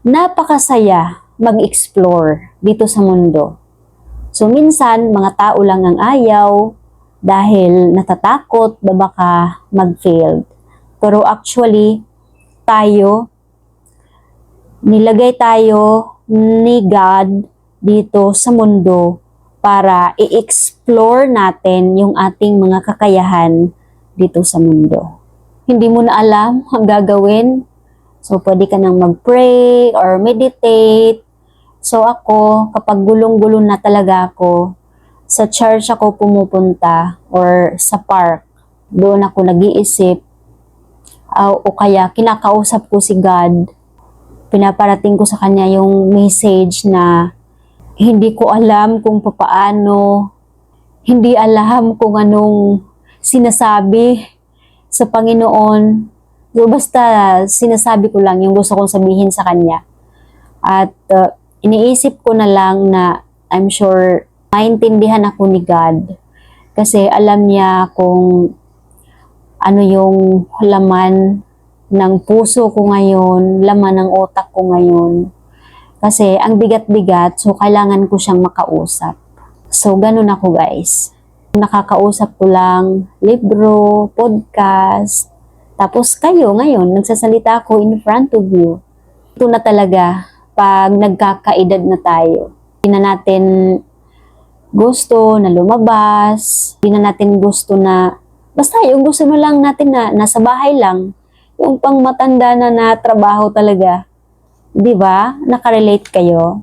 napakasaya mag-explore dito sa mundo. So minsan, mga tao lang ang ayaw dahil natatakot na baka mag-fail. Pero actually, tayo, nilagay tayo ni God dito sa mundo para i-explore natin yung ating mga kakayahan dito sa mundo. Hindi mo na alam ang gagawin. So, pwede ka nang mag-pray or meditate. So, ako, kapag gulong-gulong na talaga ako, sa church ako pumupunta or sa park, doon ako nag-iisip ah, o kaya kinakausap ko si God. Pinaparating ko sa kanya yung message na hindi ko alam kung papaano, hindi alam kung anong sinasabi sa Panginoon. So, basta sinasabi ko lang yung gusto kong sabihin sa Kanya. At uh, iniisip ko na lang na I'm sure maintindihan ako ni God. Kasi alam niya kung ano yung laman ng puso ko ngayon, laman ng otak ko ngayon. Kasi ang bigat-bigat, so kailangan ko siyang makausap. So, ganun ako guys. Nakakausap ko lang libro, podcast, tapos kayo ngayon, nagsasalita ako in front of you. Ito na talaga pag nagkakaedad na tayo. Hindi na natin gusto na lumabas, hindi na natin gusto na, basta yung gusto na lang natin na nasa bahay lang, yung pang matanda na na trabaho talaga. Di ba? Nakarelate kayo?